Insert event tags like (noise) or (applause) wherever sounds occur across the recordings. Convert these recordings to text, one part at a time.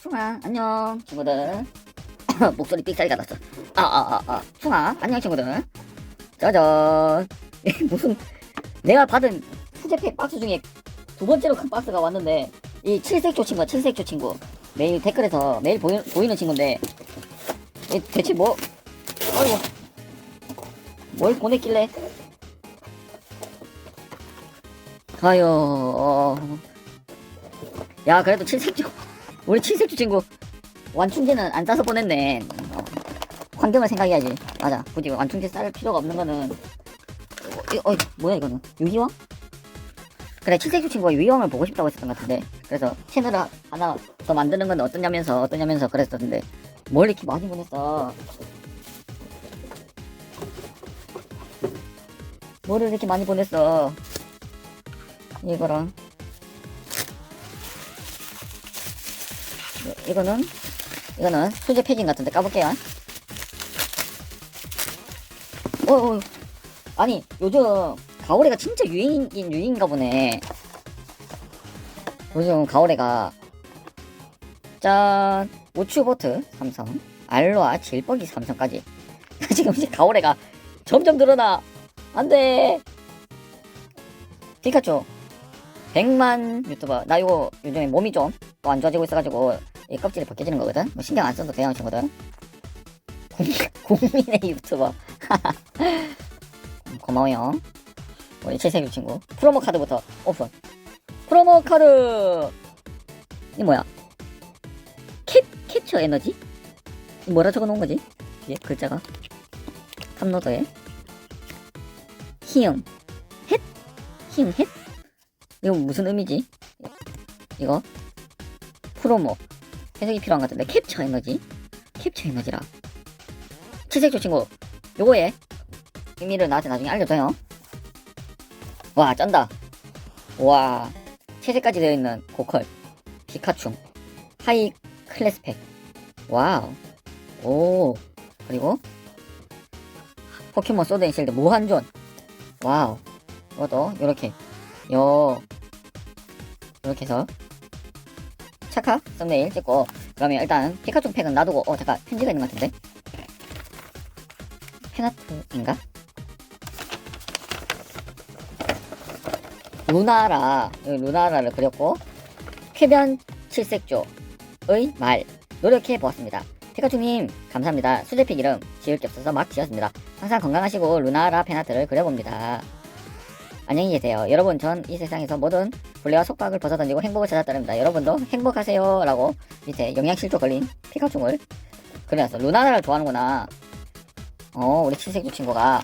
충아 안녕. 친구들. (coughs) 목소리 삑사리가 났어. 아아아아. 충아 안녕 친구들. 짜잔 (laughs) 무슨 내가 받은 수제팩 박스 중에 두 번째로 큰 박스가 왔는데 이 칠색조 친구야 칠색조 친구. 매일 댓글에서 매일 보이, 보이는 친구인데 이 대체 뭐 어이구 뭘 보냈길래 아유 어. 야 그래도 칠색조 우리 칠색조 친구 완충제는 안 싸서 보냈네. 어, 환경을 생각해야지. 맞아. 굳이 완충제 쌀 필요가 없는 거는 어, 이- 어, 뭐야 이거는 유희왕? 그래 칠색조 친구가 유희왕을 보고 싶다고 했었던 것 같은데 그래서 채널을 하나 더 만드는 건 어떠냐면서 어떠냐면서 그랬었는데 뭘 이렇게 많이 보냈어? 뭐를 이렇게 많이 보냈어? 이거랑. 이- 이거는? 이거는 수제 패딩 같은데 까볼게요. 어, 어, 아니 요즘 가오레가 진짜 유행인 유행인가 보네. 요즘 가오레가 짠. 우추보트 삼성. 알로아 질뻑이 삼성까지. (laughs) 지금 이제 가오레가 점점 늘어나 안돼. 피카츄. 100만 유튜버. 나 이거 요즘에 몸이 좀 또 안 좋아지고 있어가지고 이 껍질이 벗겨지는 거거든? 뭐 신경 안 써도 돼요 친구들. 국- (laughs) 국민의 유튜버. 음, (laughs) 고마워요. 우리 칠색유 친구. 프로모 카드부터 오픈. 프로모 카드! 이 뭐야? 캡 캡처 에너지? 이 뭐라 적어 놓은 거지? 뒤에 글자가? 탑로더에 희응 헷? 희응 헷? 이거 무슨 의미지? 이거? 프로모. 해석이 필요한 것 같은데 캡처 에너지? 캡처 에너지라. 칠색조 친구 요거에 의미를 나한테 나중에 알려줘요. 와 쩐다. 와 채색까지 되어 있는 고컬 피카츄 하이 클래스 팩. 와우. 오. 그리고 포켓몬 소드 앤 실드 무한존 와우. 이것도 요렇게. 요 요렇게 해서. 차카 썸네일 찍고. 그러면 일단 피카츄 팩은 놔두고 어 잠깐. 편지가 있는 것 같은데? 팬아트인가? 루나라. 루나라를 그렸고 쾌변 칠색조의 말. 노력해 보았습니다 피카츄님 감사합니다 수제픽 이름 지을 게 없어서 막 지었습니다 항상 건강하시고 루나라 팬아트를 그려봅니다 안녕히 계세요 여러분 전 이 세상에서 모든 불레와 속박을 벗어던지고 행복을 찾아 따릅니다. 여러분도 행복하세요. 라고 밑에 영양실조 걸린 피카츄를 그려놨어. 루나나를 좋아하는구나. 어, 우리 칠색조 친구가.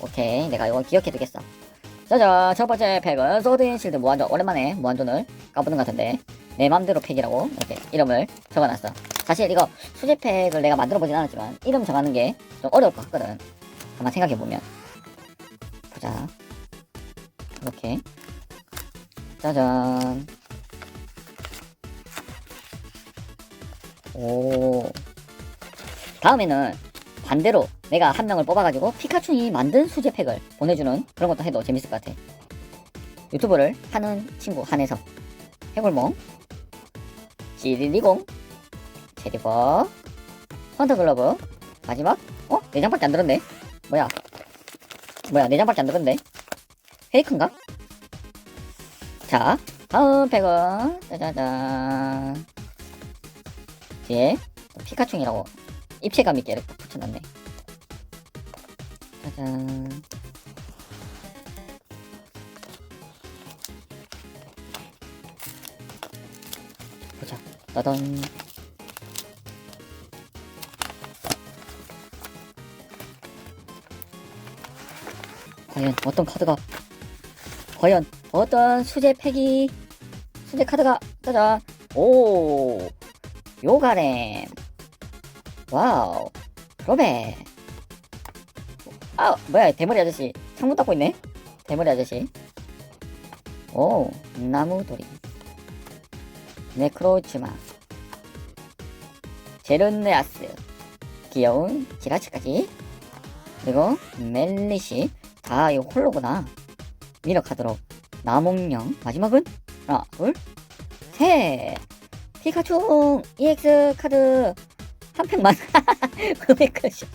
오케이. 내가 이거 기억해두겠어. 짜잔. 첫 번째 팩은 소드앤 실드 무한존. 오랜만에 무한존을 까보는 것 같은데. 내 맘대로 팩이라고 이렇게 이름을 적어놨어. 사실 이거 수제팩을 내가 만들어보진 않았지만 이름 정하는 게 좀 어려울 것 같거든. 한번 생각해보면. 보자. 이렇게. 짜잔. 오. 다음에는 반대로 내가 한 명을 뽑아가지고 피카츄이 만든 수제팩을 보내주는 그런 것도 해도 재밌을 것 같아. 유튜브를 하는 친구 한해서 해골몽, 시리리공, 체리버, 헌터 글러브, 마지막, 어? 내장밖에 안 들었네? 뭐야? 뭐야, 내장밖에 안 들었네? 페이크인가? 자, 다음 팩은 짜자잔 뒤에 피카츄이라고 입체감 있게 이렇게 붙여놨네. 짜잔. 보자. 따단. 과연 어떤 카드가 과연 어떤 수제 팩이 수제 카드가 짜잔. 오 요가렘 와우. 로베 아 뭐야 대머리 아저씨. 창문 닦고 있네. 대머리 아저씨. 오 나무돌이 네크로즈마 제르네아스. 귀여운 지라치까지. 그리고 멜리시. 다 이거 홀로구나. 카드로 나몽령. 마지막은 하나 둘셋. 피카츄 EX 카드 한 팩만. (laughs) 금액까지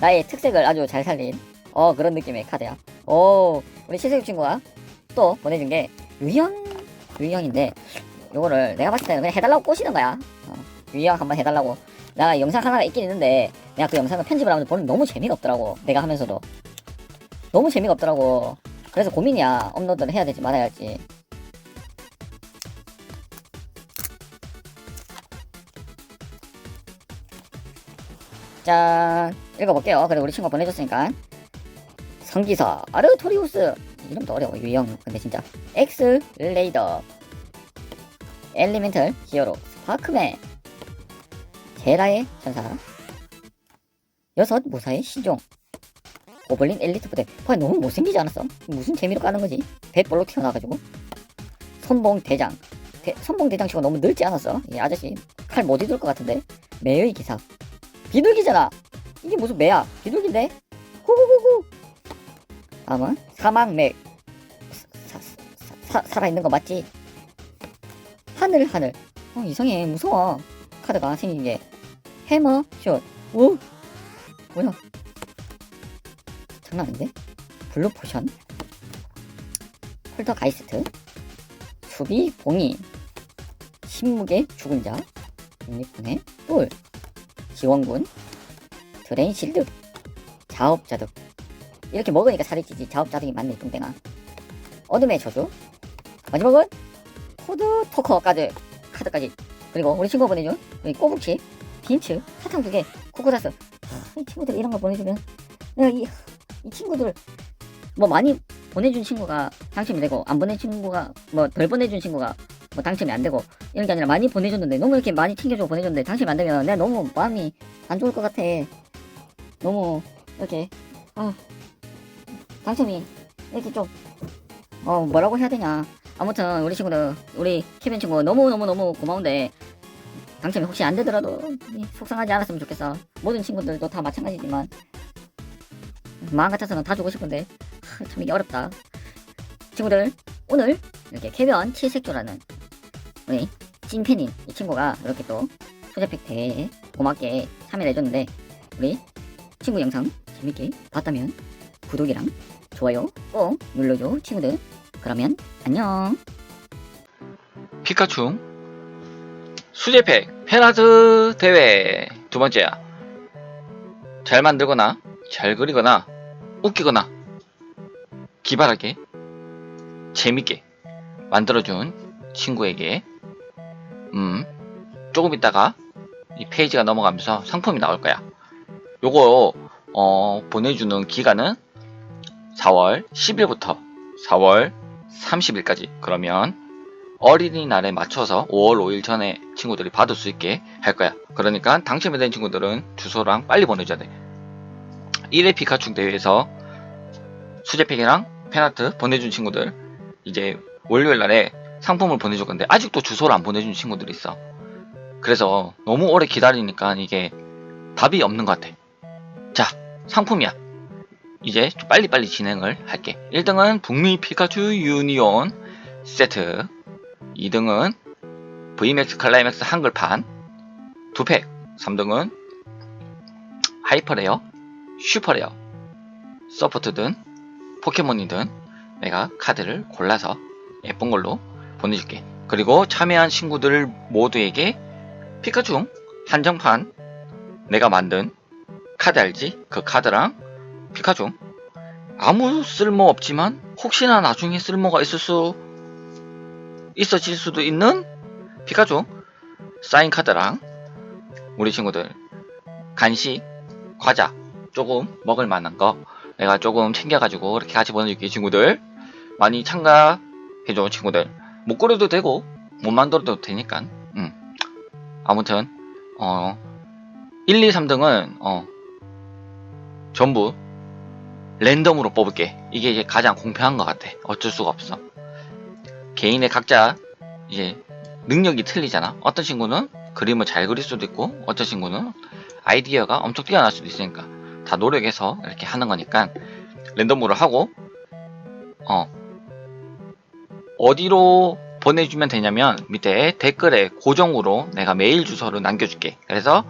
나의 특색을 아주 잘 살린 어 그런 느낌의 카드야. 오 우리 시세육 친구가 또 보내준 게 유형 유형인데 요거를 내가 봤을 때는 그냥 해달라고 꼬시는 거야. 어, 유형 한번 해달라고. 나 영상 하나가 있긴 있는데 내가 그 영상을 편집을 하면서 보는 너무 재미가 없더라고 내가 하면서도. 너무 재미가 없더라고. 그래서 고민이야. 업로드를 해야 될지 말아야 할지. 짠 읽어볼게요. 그래 우리 친구가 보내줬으니까. 성기사 아르토리우스. 이름도 어려워 유형. 근데 진짜. 엑스 레이더 엘리멘탈 히어로 스파크맨. 제라의 천사. 여섯 무사의 시종. 고블린 엘리트 부대. 봐 너무 못생기지 않았어? 무슨 재미로 까는 거지? 배볼로 튀어나와가지고. 선봉 대장. 대, 선봉 대장 치고 너무 늙지 않았어? 이 아저씨 칼못 잊을 것 같은데? 매의 기사. 비둘기잖아! 이게 무슨 매야? 비둘기인데? 후후후후 다음은 사막맥. 사, 사, 사, 살아있는 거 맞지? 하늘 하늘. 어 이상해. 무서워. 카드가 생긴 게. 해머 숏 오! 뭐야? 장난 아닌데? 블루 포션? 폴터 가이스트? 수비 봉인 신무계 죽은 자? 독립군의 뿔. 지원군? 드레인 실드. 자업자득. 이렇게 먹으니까 살이 찌지. 자업자득이 맞네 뚱땡아. 어둠의 저주. 마지막은 코드 토커까지 카드까지. 그리고 우리 친구가 보내준 우리 꼬북치 빈츠 사탕 두개 코코다스. 아, 이 친구들 이런 거 보내주면 이, 이 친구들 뭐 많이 보내준 친구가 당첨이 되고 안 보내준 친구가 뭐 덜 보내준 친구가 뭐 당첨이 안 되고 이런 게 아니라 많이 보내줬는데 너무 이렇게 많이 챙겨주고 보내줬는데 당첨이 안 되면 내가 너무 마음이 안 좋을 것 같아. 너무 이렇게 아 당첨이 이렇게 좀 어 뭐라고 해야 되냐 아무튼 우리 친구들 우리 케빈 친구 너무 너무 너무 고마운데 당첨이 혹시 안 되더라도 이, 속상하지 않았으면 좋겠어. 모든 친구들도 다 마찬가지지만 마음 같아서는 다 주고 싶은데 하, 참 이게 어렵다. 친구들 오늘 이렇게 캐변 7색조라는 우리 찐팬인 이 친구가 이렇게 또 소재팩 대회에 고맙게 참여를 해줬는데 우리 친구 영상 재밌게 봤다면 구독이랑 좋아요 꼭 눌러줘 친구들 그러면 안녕. 피카츄. 수제팩 페라드 대회. 두 번째야. 잘 만들거나 잘 그리거나 웃기거나 기발하게 재밌게 만들어준 친구에게 음 조금 있다가 이 페이지가 넘어가면서 상품이 나올 거야. 요거 어, 보내주는 기간은 4월 10일부터 4월 30일까지 그러면 어린이날에 맞춰서 5월 5일 전에 친구들이 받을 수 있게 할 거야. 그러니까 당첨이 된 친구들은 주소랑 빨리 보내줘야 돼. 1회 피카츄 대회에서 수제팩이랑 팬아트 보내준 친구들 이제 월요일 날에 상품을 보내줄 건데 아직도 주소를 안 보내준 친구들이 있어. 그래서 너무 오래 기다리니까 이게 답이 없는 것 같아. 자, 상품이야. 이제 좀 빨리빨리 진행을 할게. 1등은 북미 피카츄 유니온 세트 2등은 VMAX 클라이맥스 한글판 2팩 3등은 하이퍼레어 슈퍼레어 서포트든 포켓몬이든 내가 카드를 골라서 예쁜 걸로 보내줄게 그리고 참여한 친구들 모두에게 피카츄 한정판 내가 만든 카드 알지? 그 카드랑 피카츄? 아무 쓸모 없지만 혹시나 나중에 쓸모가 있을 수 있어질 수도 있는 피카츄? 사인 카드랑 우리 친구들 간식 과자 조금 먹을 만한 거 내가 조금 챙겨가지고 이렇게 같이 보내줄게 친구들. 많이 참가해줘 친구들. 못 그려도 되고 못 만들어도 되니까. 음. 아무튼 어 1, 2, 3등은 어 전부 랜덤으로 뽑을게. 이게 이제 가장 공평한 것 같아. 어쩔 수가 없어. 개인의 각자 이제 능력이 틀리잖아. 어떤 친구는 그림을 잘 그릴 수도 있고, 어떤 친구는 아이디어가 엄청 뛰어날 수도 있으니까 다 노력해서 이렇게 하는 거니까 랜덤으로 하고 어 어디로 보내주면 되냐면 밑에 댓글에 고정으로 내가 메일 주소를 남겨줄게. 그래서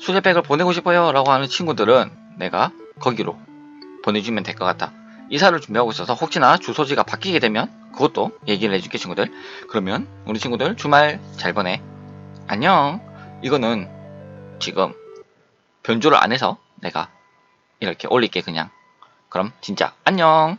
수제팩을 보내고 싶어요 라고 하는 친구들은 내가 거기로 보내주면 될 것 같다. 이사를 준비하고 있어서 혹시나 주소지가 바뀌게 되면 그것도 얘기를 해줄게 친구들. 그러면 우리 친구들 주말 잘 보내. 안녕. 이거는 지금 변조를 안 해서 내가 이렇게 올릴게 그냥. 그럼 진짜 안녕.